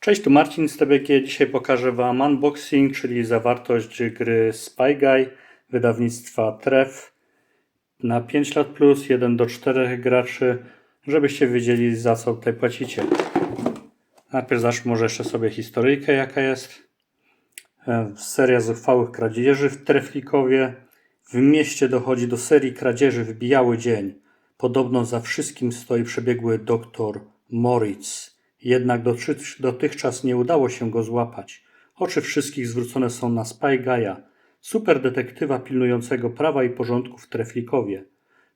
Cześć, tu Marcin TBG. Dzisiaj pokażę Wam unboxing, czyli zawartość gry Spy Guy wydawnictwa Tref na 5 lat plus, 1 do 4 graczy, żebyście wiedzieli za co tutaj płacicie. Najpierw zacznę może jeszcze sobie historyjkę jaka jest. E, Seria zuchwałych kradzieży w Treflikowie. W mieście dochodzi do serii kradzieży w biały dzień. Podobno za wszystkim stoi przebiegły doktor Moritz. Jednak dotychczas- nie udało się go złapać. Oczy wszystkich zwrócone są na Spy Guy'a, super detektywa pilnującego prawa i porządku w Treflikowie.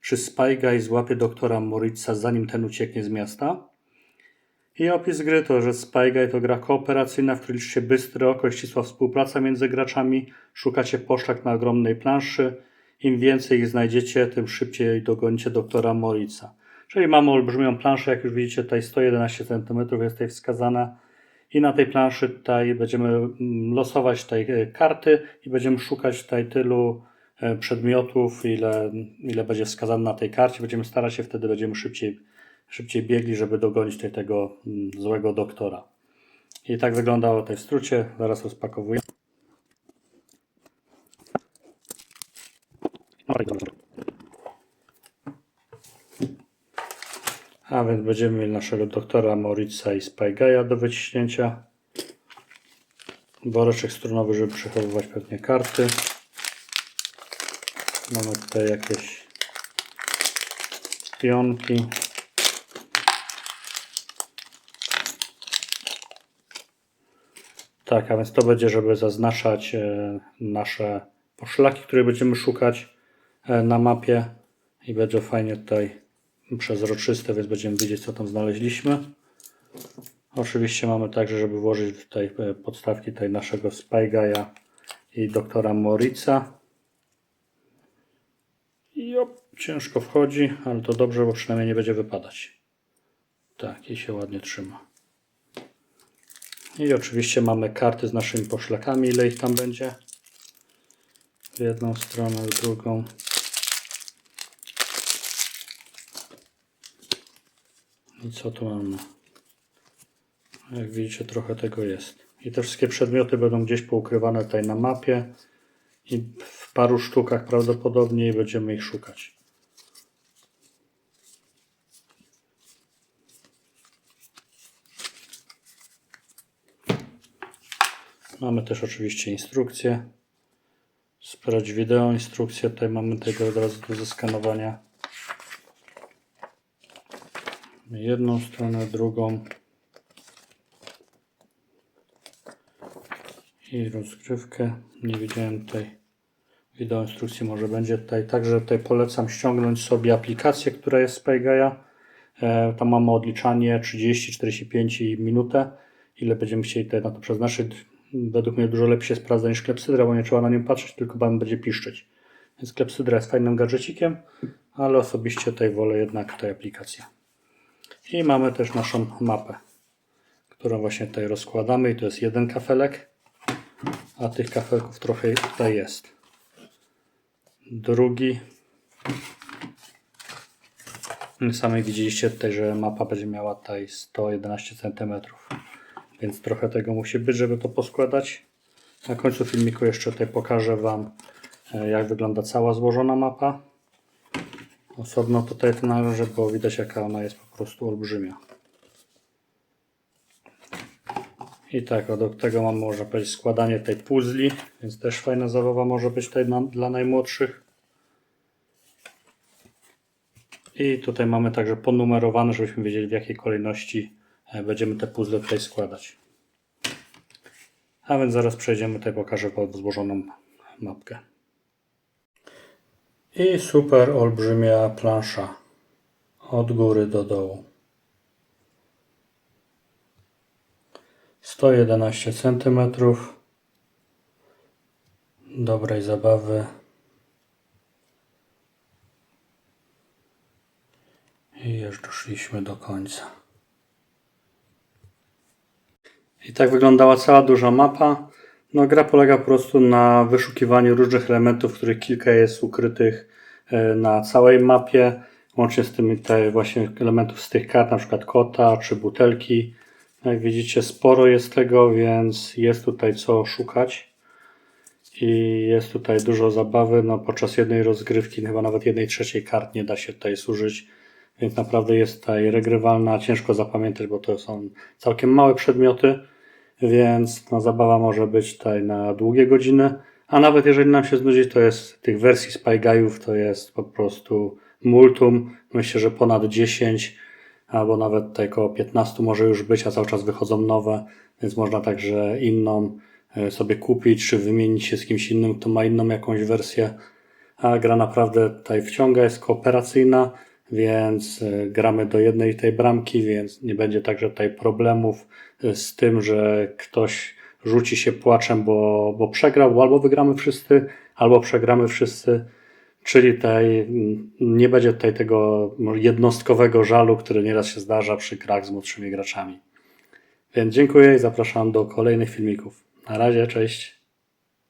Czy Spy Guy złapie doktora Moritza zanim ten ucieknie z miasta? I opis gry to, że Spy Guy to gra kooperacyjna, w której się bystry oko i ścisła współpraca między graczami. Szukacie poszlak na ogromnej planszy. Im więcej ich znajdziecie, tym szybciej dogonicie doktora Moritza. Czyli mamy olbrzymią planszę, jak już widzicie, tutaj 111 cm jest tutaj wskazana. I na tej planszy tutaj będziemy mm, losować tutaj e, karty i będziemy szukać tutaj tylu e, przedmiotów, ile, ile będzie wskazane na tej karcie. Będziemy starać się, wtedy będziemy szybciej, szybciej biegli, żeby dogonić tutaj tego mm, złego doktora. I tak wyglądało tutaj w skrócie. Zaraz rozpakowuję. No, tak. A więc będziemy mieli naszego doktora Moritza i Spygaja do wyciśnięcia. Woreczek strunowy, żeby przechowywać pewnie karty. Mamy tutaj jakieś pionki. Tak, a więc to będzie, żeby zaznaczać e, nasze poszlaki, które będziemy szukać e, na mapie i będzie fajnie tutaj przezroczyste, więc będziemy wiedzieć, co tam znaleźliśmy. Oczywiście mamy także, żeby włożyć tutaj e, podstawki tutaj naszego Spygaya i doktora Moritza. I op, ciężko wchodzi, ale to dobrze, bo przynajmniej nie będzie wypadać. Tak, i się ładnie trzyma. I oczywiście mamy karty z naszymi poszlakami, ile ich tam będzie. W jedną stronę, w drugą. I co tu mamy? Jak widzicie, trochę tego jest. I te wszystkie przedmioty będą gdzieś poukrywane tutaj na mapie. I w paru sztukach prawdopodobnie będziemy ich szukać. Mamy też oczywiście instrukcję. Sprawdź wideo, instrukcję. Tutaj mamy tego od razu do zeskanowania. Jedną stronę, drugą i rozgrywkę. Nie widziałem tutaj wideo instrukcji, może będzie tutaj. Także tutaj polecam ściągnąć sobie aplikację, która jest z Paygaya. E, tam mamy odliczanie 30, 45 i minutę. Ile będziemy chcieli tutaj na to przeznaczyć. Według mnie dużo lepiej się sprawdza niż klepsydra, bo nie trzeba na nią patrzeć, tylko pan będzie piszczeć. Więc klepsydra jest fajnym gadżecikiem, ale osobiście tutaj wolę jednak tej aplikację. I mamy też naszą mapę, którą właśnie tutaj rozkładamy. I to jest jeden kafelek, a tych kafelków trochę tutaj jest. Drugi. Sami widzieliście tutaj, że mapa będzie miała tutaj 111 cm. Więc trochę tego musi być, żeby to poskładać. Na końcu filmiku jeszcze tutaj pokażę Wam, e, jak wygląda cała złożona mapa. Osobno tutaj to należy, bo widać jaka ona jest po prostu olbrzymia. I tak, do tego mamy, można powiedzieć, składanie tej puzli, więc też fajna zabawa może być tutaj na, dla najmłodszych. I tutaj mamy także ponumerowane, żebyśmy wiedzieli w jakiej kolejności e, będziemy te puzzle tutaj składać. A więc zaraz przejdziemy, tutaj pokażę złożoną mapkę. I super olbrzymia plansza od góry do dołu. 111 cm dobrej zabawy i już doszliśmy do końca. I tak wyglądała cała duża mapa. No, gra polega po prostu na wyszukiwaniu różnych elementów, których kilka jest ukrytych e, na całej mapie, łącznie z tymi tutaj właśnie elementów z tych kart, na przykład kota czy butelki. Jak widzicie, sporo jest tego, więc jest tutaj co szukać. I jest tutaj dużo zabawy. No, podczas jednej rozgrywki, chyba nawet jednej trzeciej kart nie da się tutaj służyć. Więc naprawdę jest tutaj regrywalna. Ciężko zapamiętać, bo to są całkiem małe przedmioty. Więc no, zabawa może być tutaj na długie godziny. A nawet jeżeli nam się znudzi, to jest tych wersji Spy Guyów to jest po prostu multum. Myślę, że ponad 10 albo nawet tutaj około 15 może już być, a cały czas wychodzą nowe, więc można także inną e, sobie kupić, czy wymienić się z kimś innym, kto ma inną jakąś wersję. A gra naprawdę tutaj wciąga, jest kooperacyjna, więc e, gramy do jednej tej bramki, więc nie będzie także tutaj problemów e, z tym, że ktoś rzuci się płaczem, bo, bo przegrał, bo albo wygramy wszyscy, albo przegramy wszyscy. Czyli tutaj mm, nie będzie tutaj tego jednostkowego żalu, który nieraz się zdarza przy grach z młodszymi graczami. Więc dziękuję i zapraszam do kolejnych filmików. Na razie, cześć.